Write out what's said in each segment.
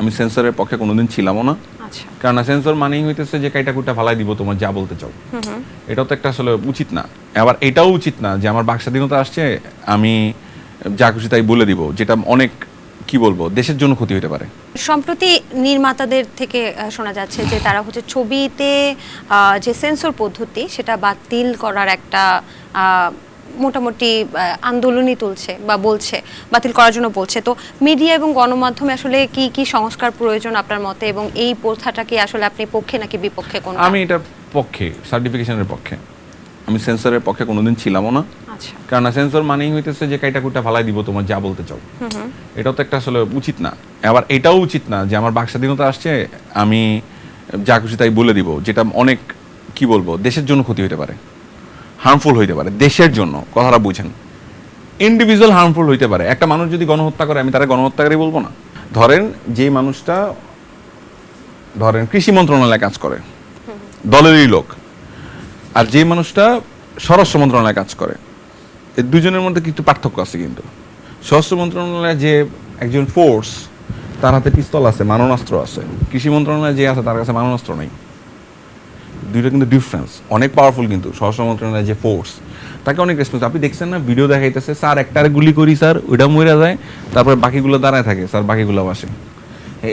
আমি সেন্সরের পক্ষে কোনোদিন ছিলামও না। আচ্ছা। কারণ সেন্সর মানেই হইতেছে যে কাইটা কুটা ফালাই দিব তোমার যা বলতে চাও। এটাও তো একটা আসলে উচিত না। আবার এটাও উচিত না যে আমার বাক স্বাধীনতা আসছে আমি যা খুশি তাই বলে দিব যেটা অনেক কি বলব দেশের জন্য ক্ষতি হতে পারে। সম্প্রতি নির্মাতাদের থেকে শোনা যাচ্ছে যে তারা হচ্ছে ছবিতে যে সেন্সর পদ্ধতি সেটা বাতিল করার একটা মোটামুটি আন্দোলনই তুলছে বা বলছে বাতিল করার জন্য বলছে। তো মিডিয়া এবং গণমাধ্যমে আসলে কি কি সংস্কার প্রয়োজন আপনার মতে এবং এই প্রথাটা কি আসলে আপনি পক্ষে নাকি বিপক্ষে কোন আমি এটা পক্ষে সার্টিফিকেশনের পক্ষে। আমি সেন্সরের পক্ষে কোনোদিন ছিলামও না। আচ্ছা। কারণ সেন্সর মানেই হইতেছে যে কাইটা কুটা ফালাই দিব তোমার যা বলতে চাও। এটাও তো একটা আসলে উচিত না। আবার এটাও উচিত না যে আমার বাক স্বাধীনতা আসছে আমি যা খুশি তাই বলে দিব যেটা অনেক কি বলব দেশের জন্য ক্ষতি হতে পারে। হার্মফুল হইতে পারে, দেশের জন্য, কথাটা বুঝেন। ইন্ডিভিজুয়াল হার্মফুল হইতে পারে। একটা মানুষ যদি গণহত্যা করে, আমি তারা গণহত্যাকারী বলব না। ধরেন যে মানুষটা, ধরেন, কৃষি মন্ত্রণালয়ে কাজ করে, দলেরই লোক, আর যে মানুষটা স্বরাষ্ট্র মন্ত্রণালয়ে কাজ করে এই দুজনের মধ্যে কিছু পার্থক্য আছে কিন্তু। স্বরাষ্ট্র মন্ত্রণালয়ে যে একজন ফোর্স তার হাতে পিস্তল আছে, মারণাস্ত্র আছে। কৃষি মন্ত্রণালয়ে যে আছে, তার কাছে মারণাস্ত্র নেই। দুইটা কিন্তু ডিফারেন্স অনেক পাওয়ারফুল কিন্তু, স্বরাষ্ট্র মন্ত্রণালয়ের যে ফোর্স তাকে অনেক রেসপন্স আপনি দেখছেন না? ভিডিও দেখাইতেছে, স্যার, একটারে গুলি করি, স্যার, ওইটা মরে যায়, তারপরে বাকিগুলো দাঁড়ায় থাকে, স্যার, বাকিগুলো বাসে।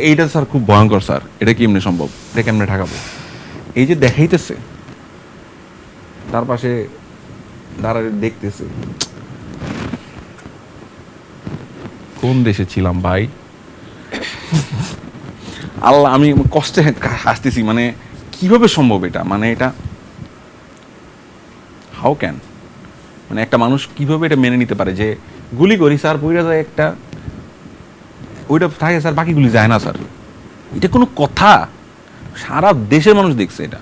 এইটা স্যার খুব ভয়ঙ্কর, স্যার। এটা কি এমনি সম্ভব? এটা কেমনে ঠেকাবো? এই যে দেখাইতেছে, তার পাশে দাঁড়ায় দেখতেছে। কোন দেশে ছিলাম, ভাই? আল্লাহ, আমি কষ্টে হাসতেছি মানে কীভাবে সম্ভব এটা? মানে এটা হাউ ক্যান মানে একটা মানুষ কীভাবে এটা মেনে নিতে পারে যে গুলি করি, স্যার বইরা যায় একটা, ওইটা থাকে স্যার বাকিগুলি যায় না, স্যার। এটা কোনো কথা? সারা দেশের মানুষ দেখছে এটা।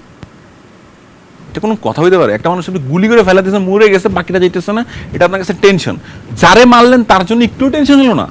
এটা কোনো কথা হইতে পারে? একটা মানুষ আপনি গুলি করে ফেলা দিয়েছে মরে গেছে বাকিটা যাইতেছে না, এটা আপনার কাছে টেনশন যারে মারলেন, তার জন্য একটু টেনশন হলো না।